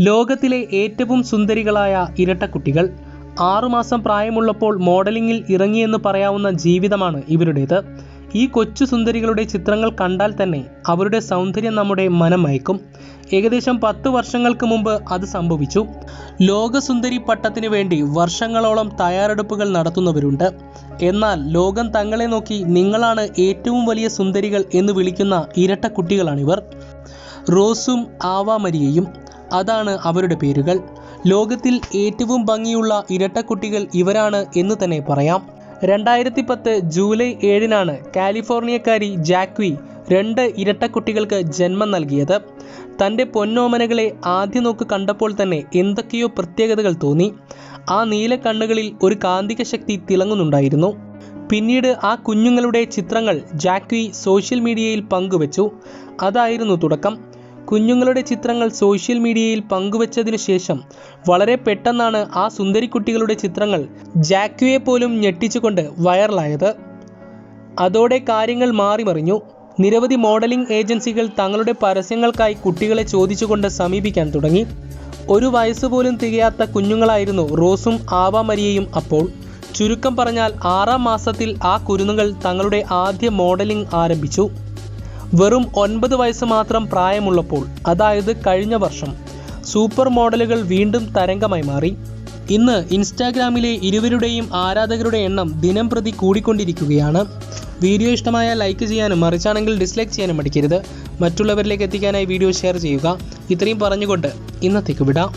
ലോകത്തിലെ ഏറ്റവും സുന്ദരികളായ ഇരട്ടക്കുട്ടികൾ. ആറുമാസം പ്രായമുള്ളപ്പോൾ മോഡലിംഗിൽ ഇറങ്ങിയെന്ന് പറയാവുന്ന ജീവിതമാണ് ഇവരുടേത്. ഈ കൊച്ചു സുന്ദരികളുടെ ചിത്രങ്ങൾ കണ്ടാൽ തന്നെ അവരുടെ സൗന്ദര്യം നമ്മുടെ മനം മയക്കും. ഏകദേശം പത്ത് വർഷങ്ങൾക്ക് മുമ്പ് അത് സംഭവിച്ചു. ലോകസുന്ദരി പട്ടത്തിനു വേണ്ടി വർഷങ്ങളോളം തയ്യാറെടുപ്പുകൾ നടത്തുന്നവരുണ്ട്. എന്നാൽ ലോകം തങ്ങളെ നോക്കി നിങ്ങളാണ് ഏറ്റവും വലിയ സുന്ദരികൾ എന്ന് വിളിക്കുന്ന ഇരട്ടക്കുട്ടികളാണിവർ. റോസും ആവാമരിയയും അതാണ് അവരുടെ പേരുകൾ. ലോകത്തിൽ ഏറ്റവും ഭംഗിയുള്ള ഇരട്ടക്കുട്ടികൾ ഇവരാണ് എന്ന് തന്നെ പറയാം. രണ്ടായിരത്തി പത്ത് ജൂലൈ ഏഴിനാണ് കാലിഫോർണിയക്കാരി ജാക്വി രണ്ട് ഇരട്ടക്കുട്ടികൾക്ക് ജന്മം നൽകിയത്. തന്റെ പൊന്നോമനകളെ ആദ്യ നോക്ക് കണ്ടപ്പോൾ തന്നെ എന്തൊക്കെയോ പ്രത്യേകതകൾ തോന്നി. ആ നീല കണ്ണുകളിൽ ഒരു കാന്തിക ശക്തി തിളങ്ങുന്നുണ്ടായിരുന്നു. പിന്നീട് ആ കുഞ്ഞുങ്ങളുടെ ചിത്രങ്ങൾ ജാക്വി സോഷ്യൽ മീഡിയയിൽ പങ്കുവച്ചു. അതായിരുന്നു തുടക്കം. കുഞ്ഞുങ്ങളുടെ ചിത്രങ്ങൾ സോഷ്യൽ മീഡിയയിൽ പങ്കുവച്ചതിനു ശേഷം വളരെ പെട്ടെന്നാണ് ആ സുന്ദരിക്കുട്ടികളുടെ ചിത്രങ്ങൾ ജാക്വിയെ പോലും ഞെട്ടിച്ചുകൊണ്ട് വൈറലായത്. അതോടെ കാര്യങ്ങൾ മാറിമറിഞ്ഞു. നിരവധി മോഡലിംഗ് ഏജൻസികൾ തങ്ങളുടെ പരസ്യങ്ങൾക്കായി കുട്ടികളെ ചോദിച്ചുകൊണ്ട് സമീപിക്കാൻ തുടങ്ങി. ഒരു വയസ്സ് പോലും തികയാത്ത കുഞ്ഞുങ്ങളായിരുന്നു റോസും ആവാമരിയയും അപ്പോൾ. ചുരുക്കം പറഞ്ഞാൽ ആറാം മാസത്തിൽ ആ കുരുന്നുകൾ തങ്ങളുടെ ആദ്യ മോഡലിംഗ് ആരംഭിച്ചു. വെറും ഒൻപത് വയസ്സ് മാത്രം പ്രായമുള്ളപ്പോൾ അതായത് കഴിഞ്ഞ വർഷം സൂപ്പർ മോഡലുകൾ വീണ്ടും തരംഗമായി മാറി. ഇന്ന് ഇൻസ്റ്റാഗ്രാമിലെ ഇരുവരുടെയും ആരാധകരുടെ എണ്ണം ദിനം പ്രതി കൂടിക്കൊണ്ടിരിക്കുകയാണ്. വീഡിയോ ഇഷ്ടമായ ലൈക്ക് ചെയ്യാനും മറിച്ചാണെങ്കിൽ ഡിസ്ലൈക്ക് ചെയ്യാനും മടിക്കരുത്. മറ്റുള്ളവരിലേക്ക് എത്തിക്കാനായി വീഡിയോ ഷെയർ ചെയ്യുക. ഇത്രയും പറഞ്ഞുകൊണ്ട് ഇന്നത്തേക്ക് വിടാം.